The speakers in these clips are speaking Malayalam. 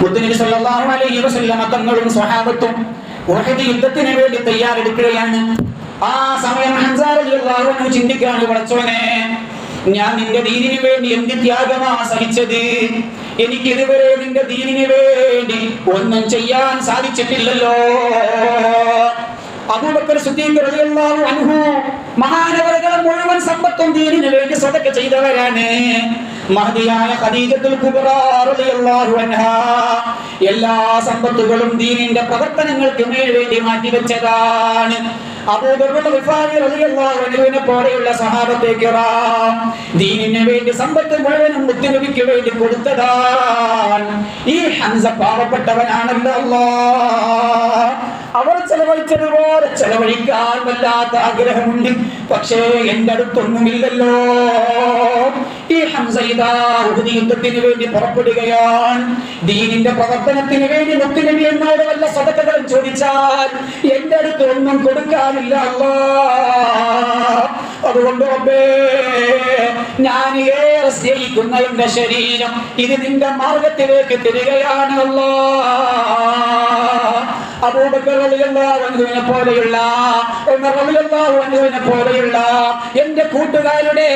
മുത്തുനബി സല്ലല്ലാഹു അലൈഹി വസല്ലമ തങ്ങളും സ്വഹാബത്തും ഉഹദ് യുദ്ധത്തിന് വേണ്ടി തയ്യാറെടുക്കുകയാണ്. ആ സമയം ഹംസ റളിയല്ലാഹു അൻഹു ചിന്തിക്കാണ് പടച്ചോനെ ഞാൻ നിന്റെ ദീനിന് വേണ്ടി എന്ത് ത്യാഗമാ സഹിച്ചത്? എനിക്ക് ഇതുവരെ നിന്റെ ദീനിന് വേണ്ടി ഒന്നും ചെയ്യാൻ സാധിച്ചിട്ടില്ലല്ലോ. അബൂബക്കർ സിദ്ദീഖ് റളിയല്ലാഹു അൻഹു മഹാനവറുകളെ മുഴുവൻ സമ്പത്തും ദീനിന് വേണ്ടി സ്വതക്ക ചെയ്തവരാണ്. മഹദിയായ ഖദീജത്തുൽ കുബ്ര റളിയല്ലാഹു അൻഹാ. എല്ലാ സമ്പത്തുകളും ദീനിന്റെ പ്രവർത്തനങ്ങൾക്ക് വേണ്ടി മാറ്റിവെച്ചതാണ് പോലെയുള്ള സഹാബത്തെ ദീനിന് വേണ്ടി സമ്പത്ത് മുഴുവനും വേണ്ടി കൊടുത്തതാണ്. ഈ ഹംസ പാവപ്പെട്ടവനാണല്ലോ അവർ ചെലവഴിച്ചതുപോലെ ചെലവഴിക്കാൻ വല്ലാത്ത ആഗ്രഹമുണ്ട്. പക്ഷേ എന്റെ അടുത്തൊന്നുമില്ലല്ലോ. ഈ ഹംസ ഇതാ ഉഹദ് യുദ്ധത്തിന് വേണ്ടി പുറപ്പെടുകയാണ്. ദീനിന്റെ പ്രവർത്തനത്തിന് വേണ്ടി മുത്തുനബി എന്നോട് വല്ല സദക്കകളും ചോദിച്ചാൽ എന്റെ അടുത്ത് ഒന്നും കൊടുക്കാനില്ല അതുകൊണ്ട് ഞാൻ ഏറെ സ്നേഹിക്കുന്ന എന്റെ ശരീരം ഇത് നിന്റെ മാർഗത്തിലേക്ക് തിരികയാണ് അൻഹുവിനെ പോലെയുള്ള പോലെയുള്ള എന്റെ കൂട്ടുകാരുടെ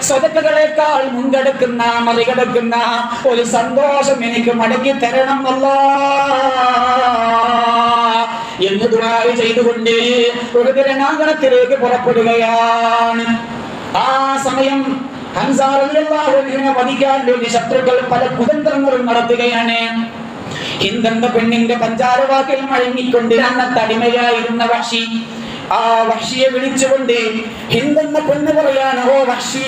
സ്വതക്കുകളെക്കാൾ മുൻകടക്കുന്ന മറികടക്കുന്ന ഒരു സന്തോഷം എനിക്ക് മടക്കി തരണം അല്ല. എന്ന് ദുരായി ചെയ്തുകൊണ്ട് ഒരു രണാങ്കണത്തിലേക്ക് പുറപ്പെടുകയാണ്. ആ സമയം ഹംസ റളിയല്ലാഹു അൻഹുവിനെ വധിക്കാൻ വേണ്ടി ശത്രുക്കൾ പല കുതന്ത്രങ്ങളും നടത്തുകയാണ്. ഹിന്ദെന്ന പെണ്ണിന്റെ പഞ്ചാരവാക്കിൽ മഴങ്ങിക്കൊണ്ട് അന്നത്തെ അടിമയായിരുന്ന വഷി ആ വക്ഷിയെ വിളിച്ചുകൊണ്ട് ഹിന്ദെന്ന പെണ്ണ് പറയാണ് ഓ വക്ഷി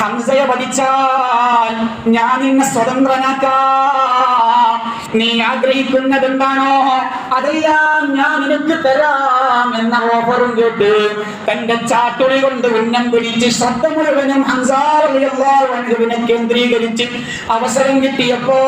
ഹംസയെ വധിച്ചാൽ ഞാൻ നിന്നെ സ്വതന്ത്രനാക്കാം. നീ ആഗ്രഹിക്കുന്നത് എന്താണോ അതെല്ലാം ഞാൻ നിനക്ക് തരാം എന്ന ഓഫറും കേട്ട് തന്റെ ചാട്ടുളി കൊണ്ട് ഉന്നം പിടിച്ച് ശ്രദ്ധ മുഴുവനും ഹംസാറിനെ കേന്ദ്രീകരിച്ച് അവസരം കിട്ടിയപ്പോ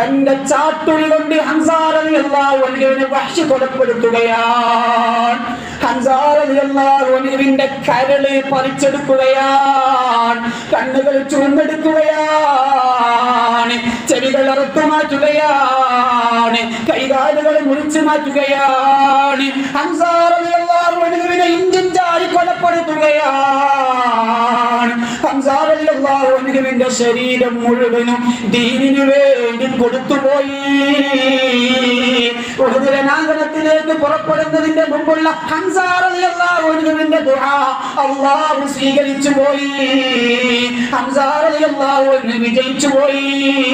തന്റെ ചാട്ടുളി കൊണ്ട് ഹംസാറിനെ വഹ്ഷി കൊലപ്പെടുത്തുകയാണ്. ഹംസാറിന്റെ കരൾ പറിച്ചെടുക്കുകയാണ്. കണ്ണുകൾ ചുവന്നെടുക്കുകയാണ് ചെവികൾ അറുത്തു മാറ്റുകയാണ്. കൈകാലുകൾ മുറിച്ചു മാറ്റുകയാണ്. ഹൻസാറിനെ ഇന്ത്യൻ ചാടി കൊലപ്പെടുത്തുകയാണ്. ഹംസാറിന്റെ ശരീരം മുഴുവനും ദീനിനു വേണ്ടി കൊടുത്തുപോയി. ണത്തിലേക്ക് പുറപ്പെടുന്നതിന്റെ മുമ്പുള്ള ഹംസാറിന്റെ അള്ളാഹു സ്വീകരിച്ചു പോയി ഹംസാറിന്റെ വിജയിച്ചു പോയി